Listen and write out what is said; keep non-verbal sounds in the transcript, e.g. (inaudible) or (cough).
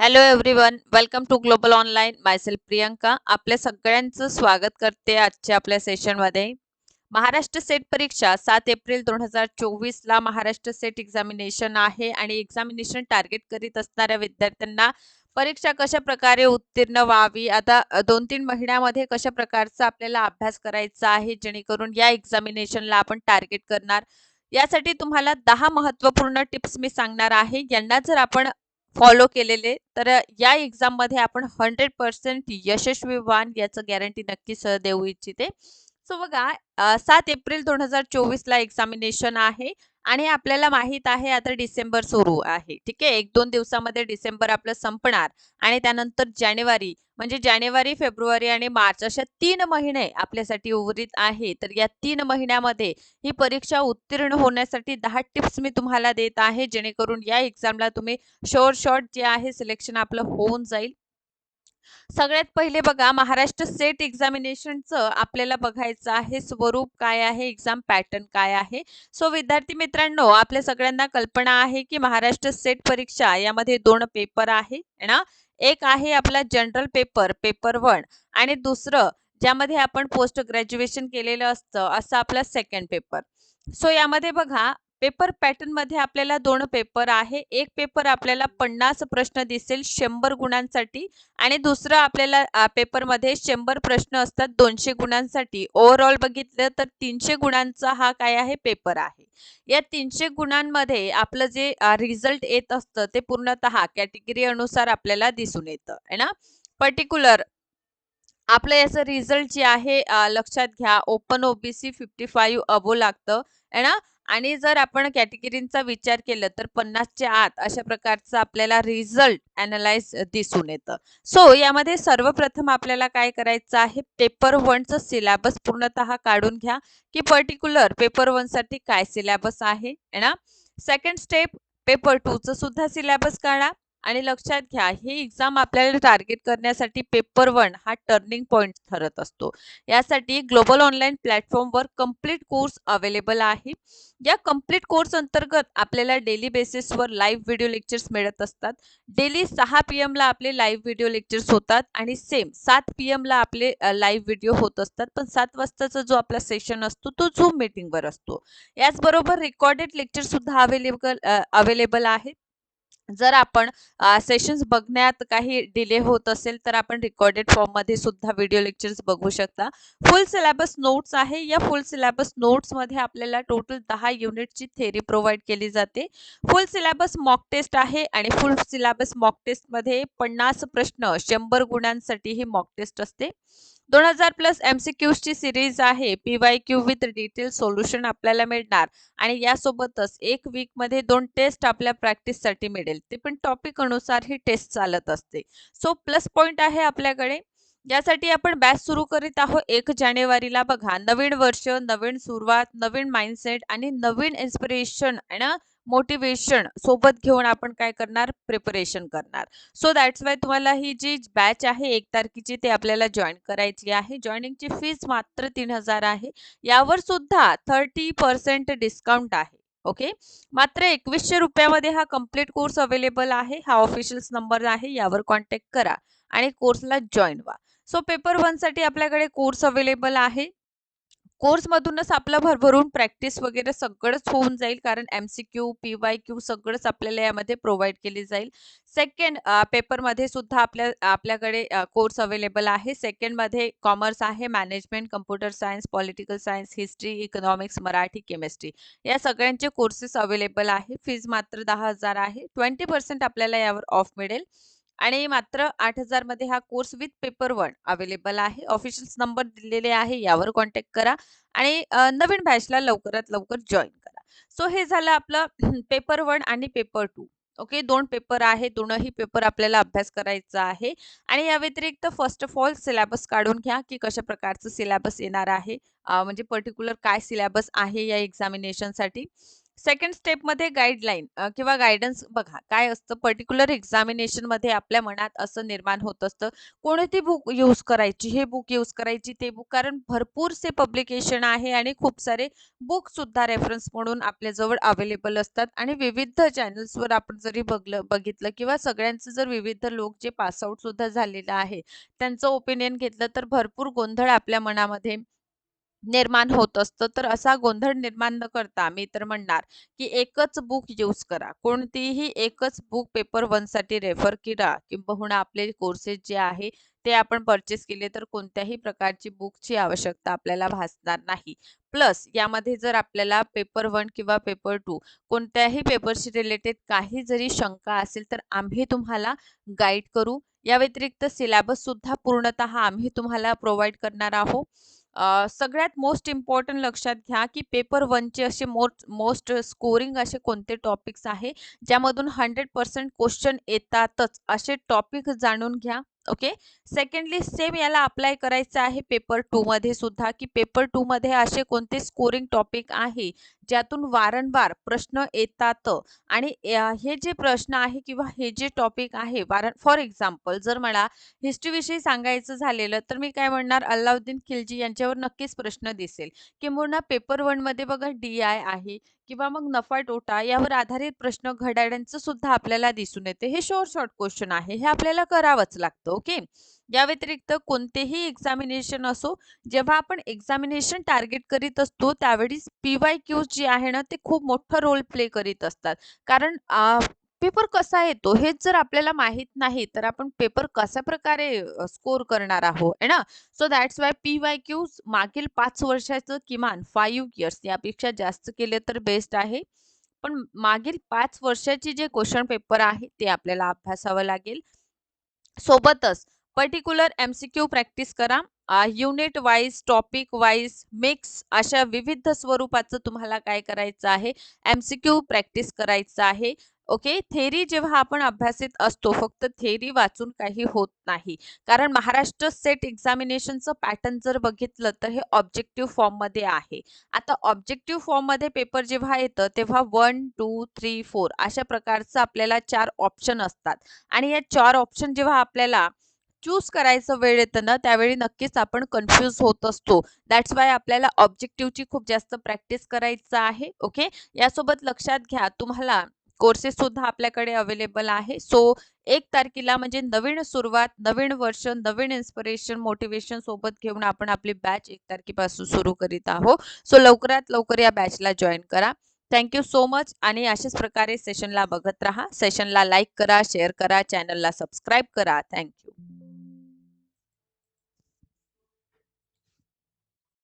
Hello everyone welcome to global online myself Priyanka आपल्या सगळ्यांचं स्वागत करते आजच्या आपल्या सेशनमध्ये महाराष्ट्र सेट परीक्षा सात एप्रिल दोन हजार चोवीसला महाराष्ट्र सेट एक्झामिनेशन आहे आणि एक्झामिनेशन टार्गेट करीत असणाऱ्या विद्यार्थ्यांना परीक्षा कशा प्रकारे उत्तीर्ण व्हावी आता दोन तीन महिन्यामध्ये कशा प्रकारचा आपल्याला अभ्यास करायचा आहे जेणेकरून या एक्झामिनेशनला आपण टार्गेट करणार. यासाठी तुम्हाला दहा महत्त्वपूर्ण टिप्स मी सांगणार आहे. यांना जर आपण फॉलो केलेले तर या एक्झाममध्ये आपण हंड्रेड पर्सेंट यशस्वी वान याचं गॅरंटी नक्कीच देऊ इच्छिते. सो बघा सात एप्रिल दोन हजार चोवीस ला एक्झामिनेशन आहे. आणि आपल्याला माहीत आहे आता डिसेंबर सुरू आहे ठीक आहे? एक दोन दिवसामध्ये डिसेंबर आपलं संपणार आणि त्यानंतर जानेवारी म्हणजे जानेवारी फेब्रुवारी आणि मार्च अशा तीन महिने आपल्यासाठी उर्वरित आहे. तर या तीन महिन्यामध्ये ही परीक्षा उत्तीर्ण होण्यासाठी दहा टिप्स मी तुम्हाला देत आहे जेणेकरून या एक्झामला तुम्ही शॉर्ट शॉर्ट जे आहे सिलेक्शन आपलं होऊन जाईल. सगळ्यात पहिले बघा महाराष्ट्र सेट एक्झामिनेशनचं आपल्याला बघायचं आहे स्वरूप काय आहे एक्झाम पॅटर्न काय आहे. सो विद्यार्थी मित्रांनो आपल्या सगळ्यांना कल्पना आहे की महाराष्ट्र सेट परीक्षा यामध्ये दोन पेपर आहे ना? एक आहे आपला जनरल पेपर पेपर वन आणि दुसरं ज्यामध्ये आपण पोस्ट ग्रॅज्युएशन केलेलं असतं असं आपला सेकंड पेपर. सो यामध्ये बघा पेपर पॅटर्नमध्ये आपल्याला दोन पेपर आहे. एक पेपर आपल्याला पन्नास प्रश्न दिसेल शंभर गुणांसाठी आणि दुसरं आपल्याला पेपरमध्ये शंभर प्रश्न असतात दोनशे गुणांसाठी. ओव्हरऑल बघितलं तर तीनशे गुणांचा हा काय आहे? पेपर आहे. या तीनशे गुणांमध्ये आपलं जे रिझल्ट येत असतं ते पूर्णतः कॅटेगरी अनुसार आपल्याला दिसून येतं. आहे ना? पर्टिक्युलर आपलं याचं रिझल्ट जे आहे लक्षात घ्या. Open OBC fifty five above लागतं. आहे ना? आणि जर आपण कॅटेगरींचा विचार केला तर पन्नासच्या आत अशा प्रकारचं आपल्याला रिझल्ट अनालाइज दिसून येतं. सो यामध्ये सर्वप्रथम आपल्याला काय करायचं आहे पेपर वनचं सिलेबस पूर्णतः काढून घ्या. की पर्टिक्युलर पेपर वनसाठी काय सिलेबस आहे ना? सेकंड स्टेप पेपर टूचं सुद्धा सिलेबस काढा. आणि लक्षात घ्या ही एक्झाम आपल्याला टार्गेट करण्यासाठी पेपर वन हा टर्निंग पॉईंट ठरत असतो. यासाठी ग्लोबल ऑनलाईन प्लॅटफॉर्मवर कंप्लीट कोर्स अवेलेबल आहे. या कंप्लीट कोर्स अंतर्गत आपल्याला डेली बेसिसवर लाईव्ह व्हिडिओ लेक्चर्स मिळत असतात. डेली सहा पी एमला आपले लाईव्ह व्हिडिओ लेक्चर्स होतात आणि सेम सात पी एमला आपले लाईव्ह व्हिडिओ होत असतात. पण सात वाजताचा जो आपला सेशन असतो तो झूम मीटिंगवर असतो. याचबरोबर रेकॉर्डेड लेक्चर सुद्धा अवेलेबल अवेलेबल आहेत जर आपण सेशन्स बघण्यात काही डिले होत असेल तर आपण रेकॉर्डेड फॉर्ममध्ये सुद्धा व्हिडिओ लेक्चर्स बघू शकता. फुल सिलेबस नोट्स आहे. या फुल सिलेबस नोट्समध्ये आपल्याला टोटल दहा युनिटची थेरी प्रोव्हाइड केली जाते. फुल सिलेबस मॉक टेस्ट आहे आणि फुल सिलेबस मॉक टेस्टमध्ये पन्नास प्रश्न शंभर गुणांसाठी ही मॉक टेस्ट असते. दोन हजार प्लस एम सी क्यूजची सिरीज आहे P Y Q with detail solution आपल्याला मिळणार. आणि यासोबतच एक वीकमध्ये दोन टेस्ट आपल्या प्रॅक्टिससाठी मिळेल. ते पण टॉपिक अनुसार ही टेस्ट चालत असते. सो प्लस पॉइंट आहे आपल्याकडे. यासाठी आपण बॅच सुरू करीत आहोत. एक जानेवारीला बघा. नवीन वर्ष नवीन सुरुवात नवीन माइंडसेट आणि नवीन इन्स्पिरेशन आणि मोटिवेशन सोबत घेऊन आपण काय करणार? प्रिपरेशन करणार. सो दॅट्स वाय तुम्हाला ही जी बॅच आहे एक तारखेची ते आपल्याला जॉईन करायची आहे. जॉईनिंगची फीज मात्र तीन हजार आहे. यावर सुद्धा थर्टी पर्सेंट डिस्काउंट आहे. ओके मात्र एकवीसशे रुपयामध्ये हा कंप्लीट कोर्स अवेलेबल आहे. हा ऑफिशियल नंबर आहे. यावर कॉन्टॅक्ट करा आणि कोर्सला जॉईन व्हा. सो पेपर वनसाठी आपल्याकडे कोर्स अवेलेबल आहे. कोर्समधूनच आपलं भरभरून प्रॅक्टिस वगैरे सगळंच होऊन जाईल कारण M C Q P Y Q सगळंच आपल्याला यामध्ये प्रोव्हाइड केली जाईल. सेकंड पेपरमध्ये सुद्धा आपल्या आपल्याकडे कोर्स अवेलेबल आहे. सेकंडमध्ये कॉमर्स आहे management computer science political science history economics Marathi chemistry या सगळ्यांचे कोर्सेस अवेलेबल आहे. फीज मात्र दहा हजार आहे. ट्वेंटी पर्सेंट आपल्याला यावर ऑफ मिळेल. आणि मात्र आठ हजारमध्ये हा course with paper one available आहे. ऑफिशियल नंबर दिलेले आहे यावर कॉन्टॅक्ट करा आणि नवीन बॅचला लवकरात लवकर जॉईन करा. सो हे झालं आपलं (clears throat) पेपर वन आणि पेपर टू ओके दोन पेपर आहे दोनही पेपर आपल्याला अभ्यास करायचा आहे. आणि या व्यतिरिक्त फर्स्ट ऑफ ऑल सिलेबस काढून घ्या की कशा प्रकारचं सिलेबस येणार आहे. म्हणजे पर्टिक्युलर काय सिलेबस आहे या एक्झामिनेशनसाठी सेकंड स्टेपमध्ये गाईडलाईन किंवा गायडन्स बघा काय असतं? पर्टिक्युलर एक्झामिनेशनमध्ये आपल्या मनात असं निर्माण होत असतं. कोणती बुक यूज करायची? हे बुक यूज करायची ते बुक कारण भरपूरसे पब्लिकेशन आहे आणि खूप सारे बुक सुद्धा रेफरन्स म्हणून आपल्याजवळ अवेलेबल असतात. आणि विविध चॅनल्सवर आपण जरी बघलं बघितलं किंवा सगळ्यांचं जर विविध लोक जे पासआउट सुद्धा झालेलं आहे त्यांचं ओपिनियन घेतलं तर भरपूर गोंधळ आपल्या मनामध्ये निर्माण होत असतं. तर असा गोंधळ निर्माण न करता मी तर म्हणणार की एकच बुक यूज करा. कोणतीही एकच बुक पेपर वनसाठी रेफर करा किंबहुना आपले कोर्सेस जे आहे ते आपण परचेस केले तर कोणत्याही प्रकारची बुकची आवश्यकता आपल्याला भासणार नाही. प्लस यामध्ये जर आपल्याला पेपर वन किंवा पेपर टू कोणत्याही पेपरशी रिलेटेड काही जरी शंका असेल तर आम्ही तुम्हाला गाईड करू. या व्यतिरिक्त सिलेबस सुद्धा पूर्णतः आम्ही तुम्हाला प्रोव्हाइड करणार आहोत. सगळ्यात मोस्ट इम्पॉर्टंट लक्षात घ्या की पेपर वनचे असे मोस्ट मोस्ट स्कोरिंग असे कोणते टॉपिक्स आहे? ज्यामधून हंड्रेड पर्सेंट क्वेश्चन येतातच. असे टॉपिक जाणून घ्या. ओके? सेकंडली सेम याला अप्लाय करायचं आहे पेपर टू मध्ये सुद्धा की पेपर टू मध्ये असे कोणते स्कोरिंग टॉपिक आहे ज्यातून वारंवार प्रश्न येतात आणि हे जे प्रश्न आहे किंवा हे जे टॉपिक आहे वारं फॉर एक्झाम्पल जर मला हिस्ट्रीविषयी सांगायचं झालेलं तर मी काय म्हणणार? अल्लाउद्दीन खिलजी यांच्यावर नक्कीच प्रश्न दिसेल. किंबहुना पेपर वनमध्ये बघा डी आय आहे किंवा मग नफा तोटा यावर आधारित प्रश्न घड्याळ्यांचं सुद्धा आपल्याला दिसून येते. हे शॉर्ट शॉर्ट क्वेश्चन आहे. हे आपल्याला करावंच लागतं ओके? या व्यतिरिक्त कोणतेही एक्झामिनेशन असो जेव्हा आपण एक्झामिनेशन टार्गेट करीत असतो त्यावेळी पी वाय क्यूज जे आहे ना ते खूप मोठं रोल प्ले करीत असतात. कारण पेपर कसा येतो हेच जर आपल्याला माहीत नाही तर आपण पेपर कशा प्रकारे स्कोर करणार आहोत है ना? So that's why P Y Qs मागील पाच वर्षाचं किमान फाईव्ह इयर्स यापेक्षा जास्त केले तर बेस्ट आहे. पण मागील पाच वर्षाची जे क्वेश्चन पेपर आहे ते आपल्याला अभ्यासावं लागेल. सोबतच particular M C Q practice करा. Unit wise topic wise mix अशा विविध स्वरूपाचं तुम्हाला काय करायचं आहे? एम सी क्यू प्रॅक्टिस करायचं आहे. ओके थेरी जेव्हा आपण अभ्यासित असतो फक्त थेरी वाचून काही होत नाही. कारण महाराष्ट्र सेट एक्झामिनेशनचं पॅटर्न जर बघितलं तर हे ऑब्जेक्टिव्ह फॉर्ममध्ये आहे. आता ऑब्जेक्टिव्ह फॉर्ममध्ये पेपर जेव्हा येतं तेव्हा वन टू थ्री फोर अशा प्रकारचं आपल्याला चार ऑप्शन असतात. आणि या चार ऑप्शन जेव्हा आपल्याला चूज करायचं वेळ येतं ना त्यावेळी नक्कीच आपण कन्फ्यूज होत असतो. दॅट्स वाय आपल्याला ऑब्जेक्टिव्हची खूप जास्त प्रॅक्टिस करायचं आहे ओके यासोबत लक्षात घ्या तुम्हाला कोर्सेस सुद्धा आपल्याकडे अवेलेबल आहे. सो एक तारखेला म्हणजे नवीन सुरुवात नवीन वर्ष नवीन इन्स्पिरेशन मोटिवेशन सोबत घेऊन आपण आपली बॅच एक तारखेपासून सुरू करीत आहोत. सो लवकरात लवकर या बॅचला जॉईन करा. थँक्यू सो मच आणि अशाच प्रकारे सेशनला बघत राहा. सेशनला लाईक करा शेअर करा चॅनलला सबस्क्राईब करा. थँक्यू